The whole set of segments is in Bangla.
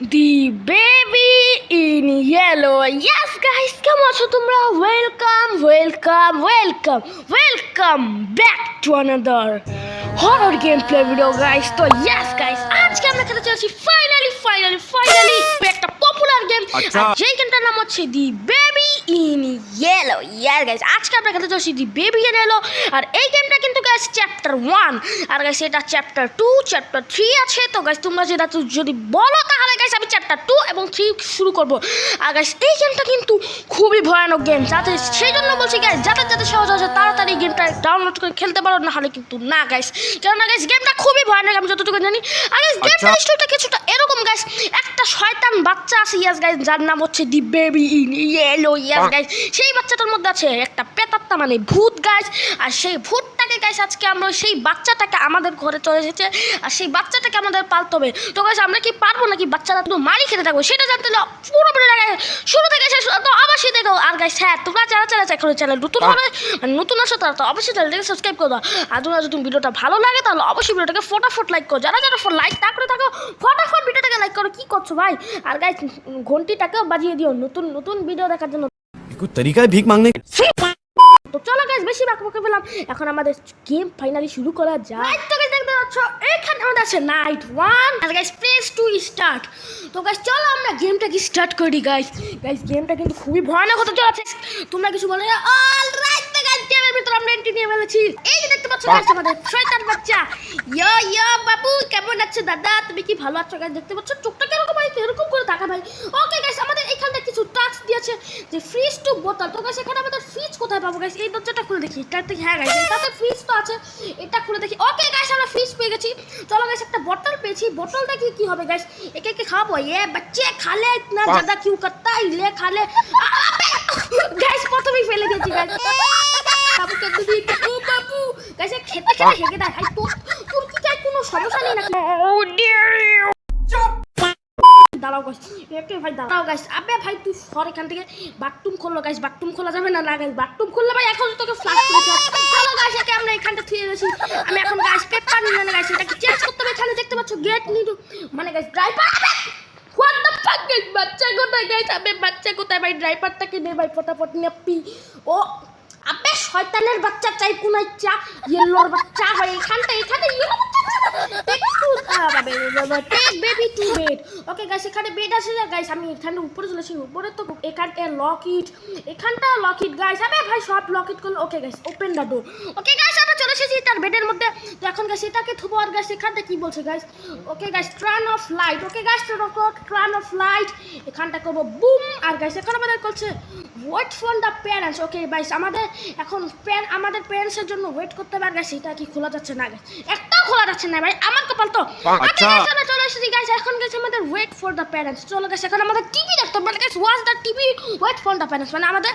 The baby in yellow yes guys কেমন আছো তোমরা welcome welcome welcome welcome back to another horror game play video guys তো ইয়েস গাইস আজকে আমরা খেলতে চলেছি ফাইনালি ফাইনালি ফাইনালি একটা পপুলার গেম। যেই গেমটার নাম হচ্ছে the baby in yellow yeah guys আজকে আমরা খেলতে চলেছি দি বেবি ইন ইয়েলো আর এই গেমটা গাইস চ্যাপ্টার ওয়ান আর গাইস এটা চ্যাপ্টার টু চ্যাপ্টার থ্রি আছে। তো গাইস তোমরা যেটা যদি বলো তাহলে গাইস আমি চ্যাপ্টার টু এবং থ্রি শুরু করব। আর গাইস এই গেমটা কিন্তু খুবই ভয়ানক গেম যাতে সেই জন্য বলছি গাইস যাতে যাতে সহজ আছে তাড়াতাড়ি গেমটা ডাউনলোড করে খেলতে পারো না হলে কিন্তু না গাইস কেননা গাইস গেমটা খুবই ভয়ানক আমি যতটুকু জানি। আর গাইস গেমটা। স্টোরিটা কিছুটা এরকম গাইস একটা শয়তান বাচ্চা আছে ইয়াস গাইস যার নাম হচ্ছে the baby in yellow yes guys সেই বাচ্চাটার মধ্যে আছে একটা পেতাত্তা মানে ভূত গাইস আর সেই বাচ্চাটাকে গাইস আজকে আমরা সেই বাচ্চাটাকে আমাদের ঘরে চলে এসেছে আর সেই বাচ্চাটাকে আমাদের পালতে হবে। তো গাইস আমরা কি পারব নাকি বাচ্চাটা তো মারি খেতে থাকব? সেটা জানতে না পুরো ভিডিওটা শুরু থেকে শেষ তো অবশ্যই দেখো। আর গাইস হ্যাঁ তোমরা যারা যারা চেক করে চ্যানেল নতুন হবে মানে নতুন আসো তারা তো অবশ্যই চ্যানেলটাকে সাবস্ক্রাইব করে দাও। আর তোমরা যদি ভিডিওটা ভালো লাগে তাহলে অবশ্যই ভিডিওটাকে ফটাফট লাইক করো। যারা যারা লাইক না করে থাকো ফটাফট ভিডিওটাকে লাইক করো। কি করছ ভাই? আর গাইস ঘন্টিটাকে বাজিয়ে দিও নতুন নতুন ভিডিও দেখার জন্য। তরিকা ভিক মাংনে চলো গাইস বেশি বাক বকে পেলাম এখন আমাদের গেম ফাইনালি শুরু করা যায় তো গাইস দেখতে পাচ্ছ, এখানে আমাদের আছে নাইট ওয়ান আর গাইস প্লেস টু স্টার্ট তো গাইস চলো আমরা গেমটাকে স্টার্ট করি গাইস গাইস গেমটা কিন্তু খুবই ভয়ানক হতে চলেছে। তোমরা কিছু বলে অল রাইট গাইস গেমের ভিতরে আমরা এন্ট্রি নিয়ে ফেলেছি। এই যে দেখতে পাচ্ছ গাইস আমাদের শয়তান বাচ্চা। ইয়ো ইয়ো বাবু, কেমন আছো, দাদা? তুমি কি ভালো আছো গাইস দেখতে পাচ্ছ চোখটা কীরকম ভাই এরকম করে তাকা ভাই। ওকে গাইস আমাদের এখানটা কিছু টাস্ক আছে যে ফ্রিজ টু বোতল তো গাছ এখানে আমাদের ফ্রিজ কোথায় পাবো গাছ এই দরজাটা খুলে দেখি এটা দেখি হ্যাঁ গাছ এটাতে ফ্রিজ তো আছে এটা খুলে দেখি ওকে গাছ আমরা ফ্রিজ পেয়ে গেছি চলো গাছ একটা বোতল পেয়েছি বোতল দেখি কি হবে গাছ একে একে খাব এ বাচ্চে খালে ইতনা জাদা কিউ করতা ইলে খালে গাছ প্রথমেই ফেলে দিয়েছি গাছ বাবুকে দিদি ও বাবু গাছ খেতে খেতে হেগে দেখ তোর তোর কি কোনো সমস্যা নেই না দাঁড়াও গাইস একটু ভাই দাঁড়াও গাইস আবে ভাই, তুই সর এখান থেকে। বাথরুম খোলো গাইস বাথরুম খোলা যাবে না? গাইস বাথরুম খুললে ভাই এখন তোকে ফ্লাশ আমরা এখানটা থুয়ে গেছি আমি এখন গাইস পেপার নিয়ে না গাইস এটাকে চেঞ্জ করতে হবে এখানে। দেখতে পাচ্ছ গেট নিডু মানে গাইস ড্রাইভার বাচ্চা কোথায় গাইস আবে, বাচ্চা কোথায়? ভাই ড্রাইভারটাকে নে ভাই, ফটাফট নিয়ে ও, আবে, শয়তানের বাচ্চা, চাই কোন চা ইয়েলোর বাচ্চা। ভাই এখানটা এখানে yellow baby to bed okay guys এখানে বেড গাইস আমি এখানে উপরে উপরে তো এখানটা লক ইট এখানটা লক ইট গাইস আবে ভাই, সব লক ইট করল। Okay guys open okay guys বেডের মধ্যে। তো আর গাইস এখানটা বলছে guys okay guys turn off light okay guys off light এখানটা করব বুম আর গাইস আমাদের করছে ওয়েট দ্য প্যারেন্টস ওকে আমাদের এখন আমাদের প্যারেন্টসের জন্য ওয়েট করতে গাইস এটা কি খোলা যাচ্ছে না গাইস একটাও খোলা যাচ্ছে না ভাই আমার কপাল তো আচ্ছা। আমরা চলে এসেছি গাইস এখন গেছে আমাদের ওয়েট ফর দ্য প্যারেন্টস চলো গাইস এখন আমাদের টিভি দেখতে হবে মানে guys watch the TV wait for the parents মানে আমাদের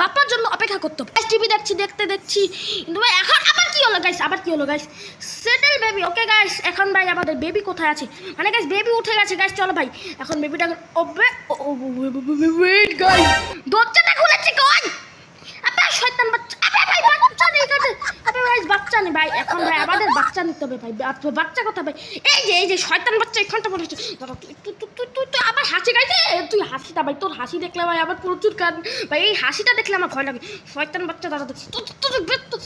বাবার জন্য অপেক্ষা করতে হবে টিভি দেখছি দেখতে দেখছি কিন্তু ভাই এখন আবার কি হলো গাইস আবার কি হলো guys settle baby okay guys এখন ভাই আমাদের বেবি কোথায় আছে মানে গাইস বেবি উঠে গেছে গাইস চলো ভাই এখন বেবিটা ওবে ওয়েট গাইস দরজাটা খুলেছে কই আবে শয়তান বাচ্চা আবে ভাই বাচ্চা নেই কাছে আবে ভাই বাচ্চা নেই ভাই, এখন ভাই আমাদের বাচ্চা নিতে হবে ভাই বাচ্চা- কথা ভাই? এই যে এই যে শয়তান বাচ্চা এখানটা বলেছে দাদা, তুই তুই তুই তুই তুই তুই আবার হাসি গাইছে? তুই হাসিটা ভাই, তোর হাসি দেখলে ভাই আবার প্রচুর কান। ভাই, এই হাসিটা দেখলে আমার ভয় লাগে। শয়তান বাচ্চা, দাদা তুই তুই তোর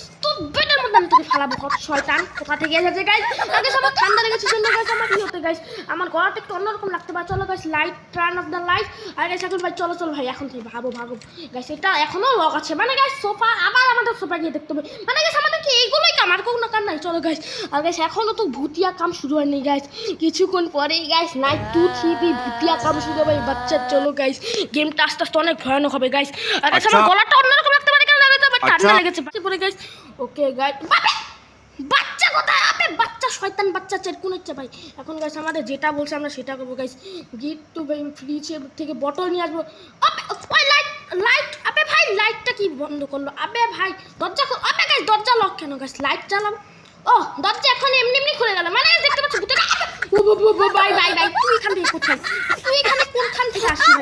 ফালাবো কত শয়তান। কোথা থেকে এসেছে গাইস আগে সবার ঠান্ডা লেগেছে জন্য গাইস আমার কি হতে গাইস আমার গলাটা একটু অন্যরকম লাগতে পারে। চলো guys light turn off the light R guys এখন ভাই চলো চলো ভাই এখন থেকে ভাবো ভাবো গাইস এটা এখনও লক আছে। মানে গাইস সোফা আবার আমাদের সোফা গিয়ে দেখতে হবে। মানে গাইস আমাদের কি এইগুলোই কাম? আর কোনো কাম নাই। চলো গাইস আর গাইস এখনও তো ভুতিয়া কাম শুরু হয়নি গাইস কিছুক্ষণ পরেই গাইস নাইট টু থ্রি ভুতিয়া কাম শুরু হবে বাচ্চা। চলো গাইস গেমটা আস্তে আস্তে অনেক ভয়ানক হবে গাইস আর গাইস আমার আচ্ছা। গলাটা অন্যরকম লাগতে পারে কেন লাগে তো আমার ঠান্ডা। লেগেছে। পরে গাইস ওকে গাইস বাচ্চা কোথায় আবে বাচ্চা শয়তান বাচ্চা চের কোন ইচ্ছা ভাই এখন গাইস আমাদের যেটা বলছে আমরা সেটা করব গাইস গিট টু ফ্রিজের থেকে বটল নিয়ে আসব আবে ওই লাইট লাইট আবে ভাই লাইটটা কি বন্ধ করল আবে ভাই দরজা আবে গাইস দরজা লক কেন গাইস লাইট জ্বালাবো ও দরজা এখন এমনি এমনি খুলে গেল মানে দেখতে পাচ্ছ ও, ভাই ভাই ভাই তুই এখান থেকে কোথায় তুই এখানে কোনখান থেকে আসছিস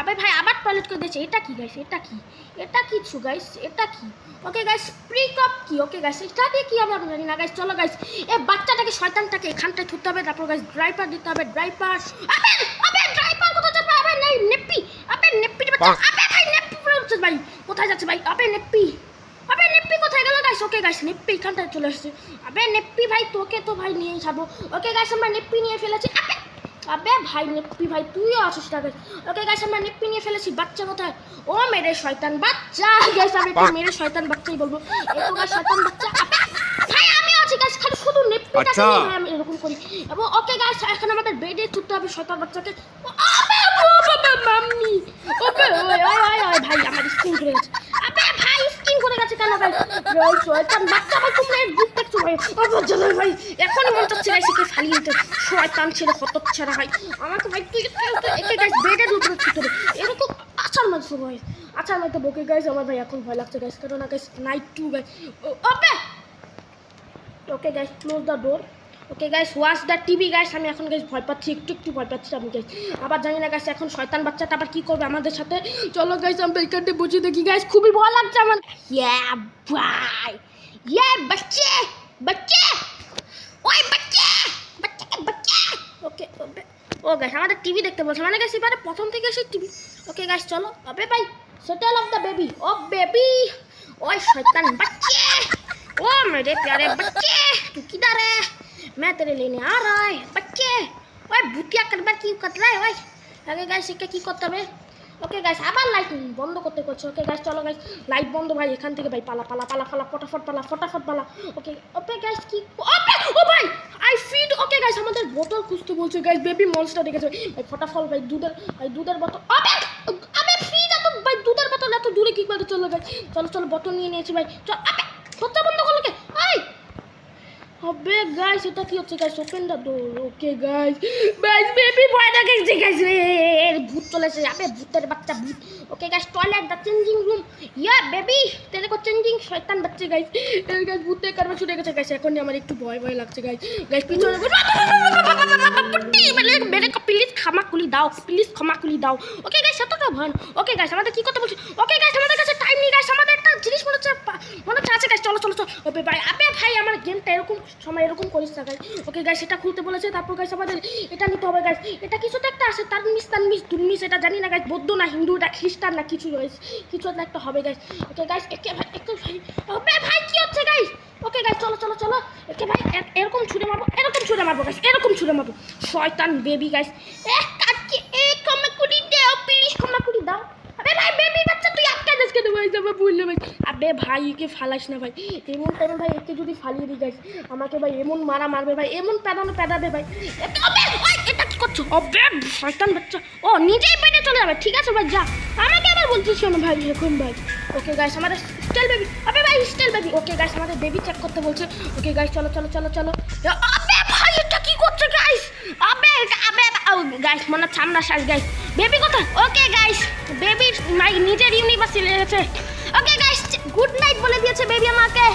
আবে ভাই পাইলট করে দিয়েছে এটা কি গাইস এটা কি? এটা কিছু গাইস এটা কি? ওকে গাইস স্প্রিক আপ কি? ওকে গাইস এটা দিয়ে কি আমরা জানি না গাইস চলো গাইস এ বাচ্চাটাকে শয়তানটাকে এখানটা ছুটতে হবে তারপর গাইস ড্রাইভার দিতে হবে ড্রাইভার আবে আবে ড্রাইভার কোথায় যাবে আবে নাই নেপি আবে নেপি আবে ভাই নেপি ভাই। কোথায় যাচ্ছে ভাই? আবে নেপি। আবে নেপি কোথায় গেল গাইস ওকে গাইস নেপি এখানটা চলে আসছে আবে নেপি ভাই তোকে তো ভাই নিয়ে যাব ওকে গাইস আমরা নেপি নিয়ে ফেলেছি। আবে ভাই নেপ্পি ভাই তুইও আছিস না গাইস ওকে গাইস আমরা নেপ্পি নিয়ে ফেলেছি বাচ্চা কোথায়? ও মেরে শয়তান বাচ্চা। গাইস আমি তো মেরে শয়তান বাচ্চাই বলব। এই তো গাইস শয়তান বাচ্চা। ভাই আমি আছি গাইস খালি শুধু নেপ্পিটাকে আচ্ছা। নিয়ে আমি এরকম করি। এবং ওকে গাইস এখন আমাদের বেডে ছুটতে হবে শয়তান বাচ্চাকে। আবে ও বাবা মাম্মি। ওবে ওই ওই ওই ভাই আমার স্কিন করে গেছে। আবে ভাই স্কিন করে গেছে কেন ভাই? ওই শয়তান বাচ্চা ভাই তোমরা গ্রুপ দেখছ ভাই? ও এখনই মন চাচ্ছে গাইস একে ফালিয়ে দিতে শয়তান ছেলে হতচ্ছাড়া ভাই আমাকে ভাই, তুই একে বেডের উপরে ছুটতে হবে এরকম আছার মারছো ভাই। আছার মারতে বকে গাইস আমার ভাই এখন ভয় লাগছে গাইস কারণ guys night two guys ওপে! Okay guys close the door okay guys watch the TV guys আমি এখন গাইস ভয় পাচ্ছি, একটু একটু ভয় পাচ্ছি আমি গাইস আবার জানি না গাইস এখন শয়তান বাচ্চাটা আবার কি করবে আমাদের সাথে? চলো গাইস আমরা এখানটা বসে দেখি গাইস খুবই ভয় লাগছে আমার। ইয়া ভাই ইয়া বাচ্চা! বাচ্চা! ওই বাচ্চা! ওকে ও গাইস আমাদের টিভি দেখতে বলছে। মানে গেছি এবারে প্রথম থেকে এসে টিভি ওকে গাইস চলো। তবে ভাই settle of the baby O baby ওই শয়তান বাচ্চে! ও, মেরে প্যারে বাচ্চে! तू किधर है मैं तेरे लेने आ रहा है ওই ভুটিয়া কাটবার কি কাটলা ওই? আগে গাইস একে কি করতে হবে? ওকে গাইস আবার লাইট বন্ধ করতে করছে ওকে গাইস চলো গাইস লাইট বন্ধ, ভাই, এখান থেকে, ভাই, পালা পালা পালা পালা, ফটাফট পালা ফটাফট পালা। ওকে ওপে গাইস কি ওপে ও ভাই আই ফিড গাইস আমাদের বোতল খুঁজতে বলছে গাইস বেবি মনস্টার দেখেছে। ভাই ফটাফট ভাই, দুধের ভাই দুধের বোতল। আবে আবে ফ্রি না তো ভাই, দুধের বোতল এত দূরে কি করে চলে গাইস চলো চলো বোতল নিয়ে নিয়েছি, ভাই। চল আবে দরজা বন্ধ করল কে? আই আবে গাইস এটা কি হচ্ছে guys open the door okay guys guys baby না গেছে গাইস এর ভূত চলেছে আবে, ভূতের বাচ্চা, ভূত। Okay guys toilet the changing room yeah baby তেরে কো চেঞ্জিং শয়তান বাচ্চা গাইস এর গাইস ভূতে কারবে ছুটে গেছে গাইস এখন আমার একটু ভয় ভয় লাগছে গাইস গাইস পিছনে পট্টি মেরে মেরে কো প্লিজ ক্ষমা কুলি দাও প্লিজ ক্ষমা কুলি দাও। ওকে গাইস এতটা ভয় ওকে গাইস আমাদের কি করতে বলছি? ওকে গাইস আমাদের কাছে টাইম নেই গাইস আমাদের একটা জিনিস মনে হচ্ছে পা- মনে হচ্ছে আছে ওকে ভাই আপে ভাই, আমার গেমটা এরকম সময় এরকম করিস না ওকে গাইস এটা খুলতে বলেছে, তারপর গাইস আমাদের এটা নিতে হবে গাইস এটা কিছু তো একটা আছে, তার মিস তার মিস দুর্মিস এটা জানি না গাইস বৌদ্ধ না, হিন্দু না খ্রিস্টান না কিছু গাইস কিছু একটা হবে গাইস ওকে গাইস একে ভাই একে ভাই। ওকে ভাই, কি হচ্ছে গাইস ওকে গাইস চলো চলো চলো। একে ভাই এরকম ছুঁড়ে মারবো, এরকম ছুঁড়ে মারবো গাইস এরকম ছুঁড়ে মারবো। শয়তান বেবি গাইস এ কাটকে এ ক্ষমা করি দাও প্লিজ ক্ষমা করি দাও আবে ভাই বেবি বাচ্চা তুই আটকা যাস কেন ভাই যাবে বললে ভাই আবে ভাই একে ফালাস না ভাই? এমন টাইমে ভাই, একে যদি ফালিয়ে দিই গাইস আমাকে ভাই এমন মারা মারবে ভাই, এমন প্যাদানো প্যাদাবে ভাই। এটা কি করছ? আবে শয়তান বাচ্চা। ও, নিজেই পেটে চলে যাবে। ঠিক আছে ভাই, যা। আমাকে আবার বলছিস কেন ভাই এখন ভাই? ওকে গাইস আমাদের স্টেল বেবি আবে ভাই স্টেল বেবি ওকে গাইস আমাদের বেবি চেক করতে বলছে। ওকে গাইস চলো চলো চলো চলো। আবে ভাই, এটা কি করছে গাইস আবে আবে গাইস মনে হচ্ছে আমরা শ্বাস গাইস বেবি কোথায়? ওকে গাইস বেবির মাই নিজের ইউনিভার্সিটি লেগেছে ওকে গাইস গুড নাইট বলে দিয়েছে বেবি আমাকে।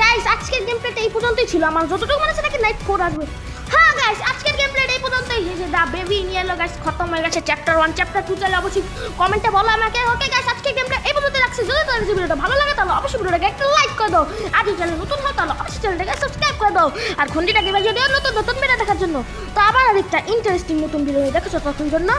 গাইস আজকের গেম প্লেটা এই পর্যন্তই ছিল। আমার যতটুকু মনে হচ্ছে নাকি নাইট ফোর আসবে। হ্যাঁ গাইস আজকের গেম প্লেটা এই পর্যন্তই। যে দা বেবি নিয়ে এলো গাইস খতম হয়ে গেছে। চ্যাপ্টার ওয়ান চ্যাপ্টার টু চাইলে অবশ্যই কমেন্টে বলো আমাকে। ওকে গাইস আজকের গেম প্লে এই পর্যন্ত রাখছি। যদি তোমাদের ভিডিওটা ভালো লাগে, তাহলে অবশ্যই ভিডিওটাকে একটা লাইক করে দাও। আর যদি চ্যানেল নতুন হয়, তাহলে অবশ্যই চ্যানেলটাকে সাবস্ক্রাইব করে দাও। আর ঘন্টিটাকে বাজিয়ে দিও নতুন নতুন ভিডিও দেখার জন্য। তো আবার আরেকটা ইন্টারেস্টিং নতুন ভিডিও দেখেছ তখন জন্য।